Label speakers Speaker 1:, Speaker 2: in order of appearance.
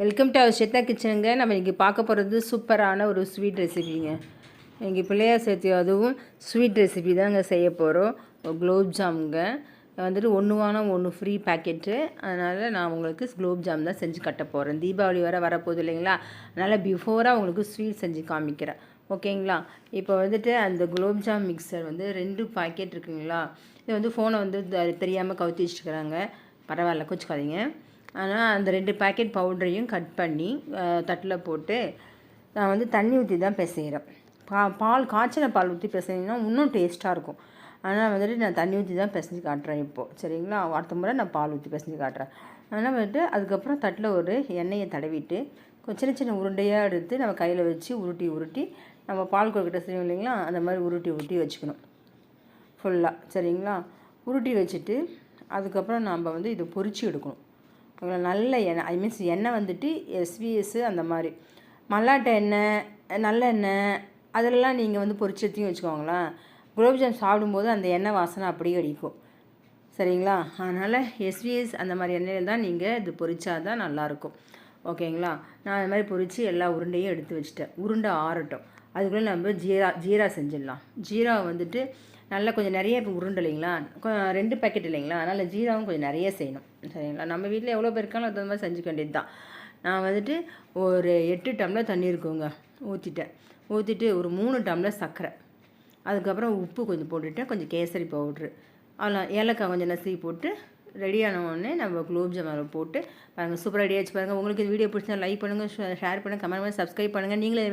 Speaker 1: Welcome to our Swetha கிச்சனுங்க நம்ம இன்றைக்கி பார்க்க போகிறது சூப்பரான ஒரு ஸ்வீட் ரெசிபிங்க எங்கள் பிள்ளையார் சேர்த்து அதுவும் ஸ்வீட் ரெசிபி தாங்க செய்ய போகிறோம் குலோப் ஜாமுங்க வந்துட்டு ஒன்று வாங்கினா ஒன்று ஃப்ரீ பேக்கெட்டு அதனால் நான் உங்களுக்கு குலோப் ஜாம் தான் செஞ்சு கட்ட போகிறேன் தீபாவளி வர வரப்போகுது இல்லைங்களா? அதனால் பிஃபோராக உங்களுக்கு ஸ்வீட் செஞ்சு காமிக்கிறேன். ஓகேங்களா? இப்போ வந்துட்டு அந்த குலோப் ஜாம் மிக்சர் வந்து ரெண்டு பாக்கெட் இருக்குங்களா? இது வந்து ஃபோனை வந்து தெரியாமல் கவுத்தி வச்சுருக்குறாங்க. பரவாயில்ல கோச்சிக்காதீங்க ஆனால் அந்த ரெண்டு பேக்கெட் பவுடரையும் கட் பண்ணி தட்டில் போட்டு நான் வந்து தண்ணி ஊற்றி தான் பிசைகிறேன் பா பால் காய்ச்சின பால் ஊற்றி பிசைங்கன்னா இன்னும் டேஸ்ட்டாக இருக்கும். ஆனால் வந்துட்டு நான் தண்ணி ஊற்றி தான் பிசைஞ்சு காட்டுறேன் இப்போது சரிங்களா? அடுத்த முறை நான் பால் ஊற்றி பிசைஞ்சு காட்டுறேன். ஆனால் வந்துட்டு அதுக்கப்புறம் தட்டில் ஒரு எண்ணெயை தடவிட்டு கொஞ்சம் சின்ன சின்ன உருண்டையாக எடுத்து நம்ம கையில் வச்சு உருட்டி உருட்டி நம்ம பால் கொழுக்கட்டை செய்வோம் இல்லைங்களா? அந்த மாதிரி உருட்டி உருட்டி வச்சுக்கணும். ஃபுல்லாக சரிங்களா? உருட்டி வச்சுட்டு அதுக்கப்புறம் நம்ம வந்து இதை பொறிச்சு எடுக்கணும். நல்ல எண்ணெய். ஐ மீன்ஸ் எண்ணெய் வந்துட்டு எஸ்விஎஸ் அந்த மாதிரி. மல்லாட்டை எண்ணெய் நல்லெண்ணெய் அதிலலாம் நீங்கள் வந்து பொரிச்சு வச்சுக்கோங்களேன். குலோப்ஜாம் சாப்பிடும்போது அந்த எண்ணெய் வாசனை அப்படியே அடிக்கும். சரிங்களா? அதனால் எஸ்விஎஸ் அந்த மாதிரி எண்ணெயில் தான் நீங்கள் இது பொரிச்சா தான் நல்லாயிருக்கும் ஓகேங்களா? நான் அது மாதிரி பொரித்து எல்லா உருண்டையும் எடுத்து வச்சுட்டேன். உருண்டை ஆறட்டும். அதுக்குள்ளே நம்ம ஜீரா ஜீரா செஞ்சிடலாம். ஜீரா வந்துட்டு நல்லா கொஞ்சம் நிறைய இப்போ உருண்டு இல்லைங்களா? ரெண்டு பேக்கெட் இல்லைங்களா? அதனால் ஜீராவும் கொஞ்சம் நிறைய செய்யணும். சரிங்களா? நம்ம வீட்டில் எவ்வளோ பேர் இருக்காங்களோ அது மாதிரி செஞ்சுக்க வேண்டியது தான் நான் வந்துட்டு ஒரு எட்டு டம்ளர் தண்ணி இருக்குங்க ஊற்றிட்டேன் ஊற்றிட்டு ஒரு மூணு டம்ளர் சர்க்கரை. அதுக்கப்புறம் உப்பு கொஞ்சம் போட்டுவிட்டேன் கொஞ்சம் கேசரி பவுட்ரு. அதெல்லாம் ஏலக்காய் கொஞ்சம் நசுக்கி போட்டு ரெடியான உடனே நம்ம குலோப் ஜாமுன் போட்டு பாருங்கள் சூப்பராக ரெடி ஆச்சு பாருங்கள் உங்களுக்கு இந்த வீடியோ பிடிச்சா லைக் பண்ணுங்கள் ஷேர் பண்ணுங்கள் கமெண்ட் பண்ணி சப்ஸ்கிரைப் பண்ணுங்கள் நீங்களே